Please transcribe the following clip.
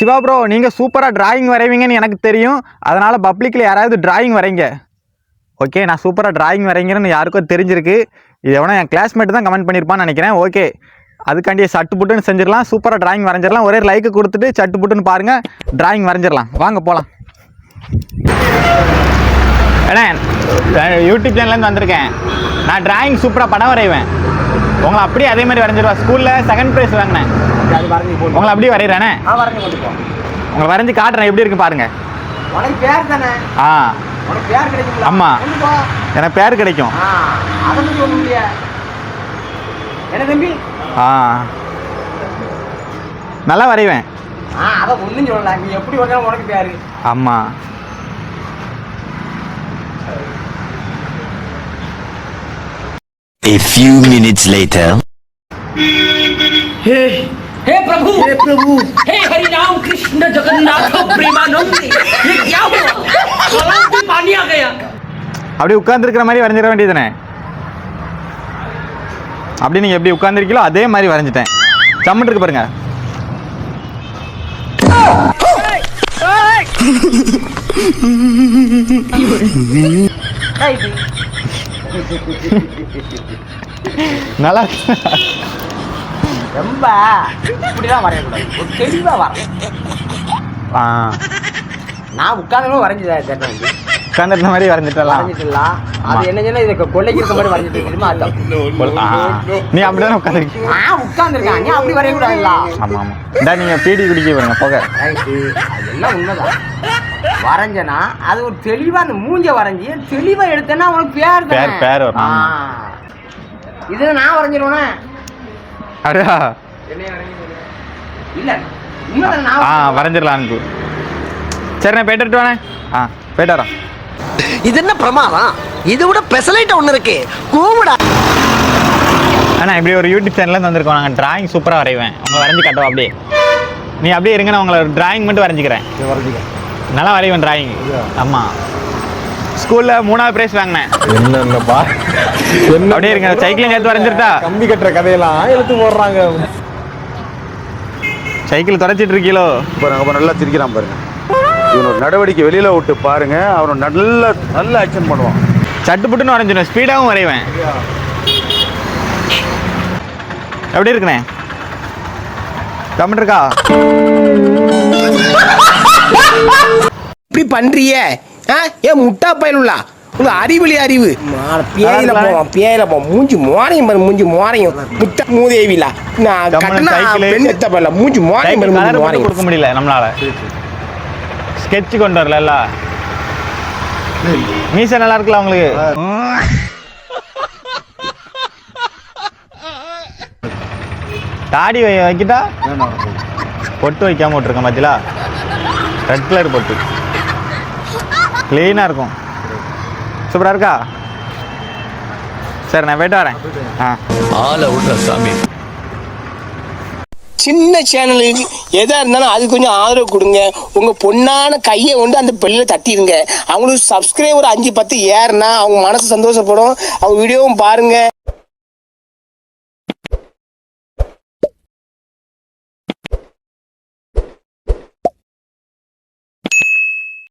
Siva bro நீங்கள் சூப்பராக drawing வரைவீங்கன்னு எனக்கு தெரியும். அதனால் பப்ளிக்கில் யாராவது டிராயிங் வரைங்க. ஓகே நான் சூப்பராக டிராயிங் வரைங்கிறேன்னு யாருக்கும் தெரிஞ்சிருக்கு. இது எவனோ என் கிளாஸ்மேட் தான் கமெண்ட் பண்ணியிருப்பான்னு நினைக்கிறேன். ஓகே அதுக்காண்டி சட்டு புட்டுன்னு செஞ்சிடலாம். சூப்பராக டிராயிங் வரைஞ்சிடலாம். ஒரே லைக்கு கொடுத்துட்டு சட்டு புட்டுன்னு பாருங்கள் டிராயிங் வரைஞ்சிடலாம். வாங்க போகலாம் ஏன்னா யூடியூப் சேனல்லேருந்து வந்திருக்கேன். நான் டிராயிங் சூப்பராக படம் வரைவேன். உங்களை அப்படியே அதே மாதிரி வரைஞ்சிருவா ஸ்கூலில் செகண்ட் ப்ரைஸ் வாங்கினேன். வரைஞ்சி போட்டு உங்களை அப்படியே வரைகிறேனே ஆ வரைஞ்சி கொண்டு போ. உங்களை வரைஞ்சி காட்டுறேன். எப்படி இருக்கு பாருங்க. உனக்கு பேர் தானே? ஆ. உனக்கு பேர் கிடைக்கும்ல ஆமா. கொண்டு போ? எனக்கு பேர் கிடைக்கும். ஆ அதை பற்றி ஒன்றும் இல்லையா. என்ன தம்பி? ஆ. நல்லா வரைவேன். ஆ அதை ஒன்றும் சொல்லல. நீ எப்படி வந்தாலும் உனக்கு பேர். ஆமாம் A few minutes later. हे प्रभु हे प्रभु हे हरि राम कृष्ण जगन्नाथ प्रेमानंद ये क्या हुआ गलाव में पानी आ गया அப்படியே உட்காந்துருக்கிற மாதிரி வரைஞ்சிட வேண்டியதுனே அப்படி நீங்கள் எப்படி உட்காந்துருக்கீங்களோ அதே மாதிரி வரைஞ்சிட்டேன் சம்மன் இருக்கு பாருங்க நல்லா இருக்கு. ரொம்ப இப்படிலாம் வரையக்கூடாது. ஒரு தெளிவாக வரணும் ஆ. நான் உட்காந்து வரைஞ்சி தரேன் தம்பி உட்காந்துருந்த மாதிரி வரைஞ்சிட்டலாம். வரைஞ்சிட்டுலாம். அது என்ன சொன்னா இதுக்கு கொள்ளைக்கு இருக்க மாதிரி வரைஞ்சிட்டு தெரியுமா நீ அப்படிதான் உட்காந்துருக்கீங்க நான் உட்காந்துருக்கேன் நீ அப்படி வரையக்கூடாதுல்ல. ஆமாம் ஆமாம். இந்தா நீங்கள் பீடி குடிக்க பாருங்க போக. அதெல்லாம் உண்மைதான். வரைஞ்சனா அது ஒரு தெளிவா அந்த மூஞ்ச வரைஞ்சி தெளிவா எடுத்தேன்னா உனக்கு பேர். பேர், பேர் ஆமா. இது நான் வரைஞ்சிருவேனே. நான் ஆ வரைஞ்சிருவேன். வரைஞ்சிடலான்னு சரி நான் போயிட்டு வரட்டுவானே ஆ போயிட்டு வரேன் இது என்ன பிரமாதம்? இது விட பெசலைட் ஒண்ணு இருக்கு. கூவுடா. அண்ணா இப்படி ஒரு யூடியூப் சேனல்லேருந்து வந்திருக்கோம். நாங்கள் டிராயிங் சூப்பராக வரைவேன். உங்களை வரைஞ்சி கட்டவா அப்படியே. நீ அப்படியே இருங்க நான் உங்களை டிராயிங் மட்டும் வரைஞ்சிக்கிறேன். நல்லா வரைவேன் டிராயிங் ஆமாம் ஸ்கூலில் மூணாவது ப்ரைஸ் வாங்கினேன். என்னென்னப்பா அப்படியே இருங்க சைக்கிளும் சேர்த்து வரைஞ்சிருட்டா கம்பி கட்டுற கதையெல்லாம் எடுத்து போடுறாங்க. சைக்கிள் தொடச்சிட்டு இருக்கீங்களோ பாருங்க அப்ப நல்லா சிரிக்கிறான் பாருங்க. இவனோட நடவடிக்கை வெளியில விட்டு பாருங்க அவனை நல்ல நல்ல ஆக்ஷன் பண்ணுவான். சட்டு புட்டுன்னு வரைஞ்சிடும் ஸ்பீடாகவும் வரைவேன். எப்படி இருக்குண்ணே? கமெண்ட் இருக்கா? இப்படி பண்றிய? ஏன் முட்டா பயலுள்ளா உங்க அறிவிலி அறிவு. பேயில போவோம் பேயில போவோம் மூஞ்சி மோரையும் பாரு மூஞ்சி மோரையும். முட்டா மூதேவிலா. நான் கட்டினா. பெண் எத்த பயல. மூஞ்சி மோரையும் பாரு மூஞ்சி மோரையும். கொடுக்க முடியல நம்மளால. ஸ்கெட்ச் கொண்டு வரல மீசை நல்லா இருக்குல்ல உங்களுக்கு தாடி வைக்கிட்டா? பொட்டு வைக்காம விட்டுருக்கேன் பாத்தீங்களா ரெட் கலர் பொட்டு. க்ளீனாக இருக்கும். சூப்பராக இருக்கா? சரி நான் போயிட்டு வரேன். ஆ. ஆள விடுற சாமி. சின்ன சேனலுக்கு எதா இருந்தாலும் அது கொஞ்சம் ஆதரவு கொடுங்க. உங்க பொண்ணான கையை கொண்டு அந்த பெல்லில தட்டிடுங்க. அவங்களுக்கு சப்ஸ்கிரைபர் அஞ்சு பத்து ஏறுனா அவங்க மனசு சந்தோஷப்படும். அவங்க வீடியோவும் பாருங்க.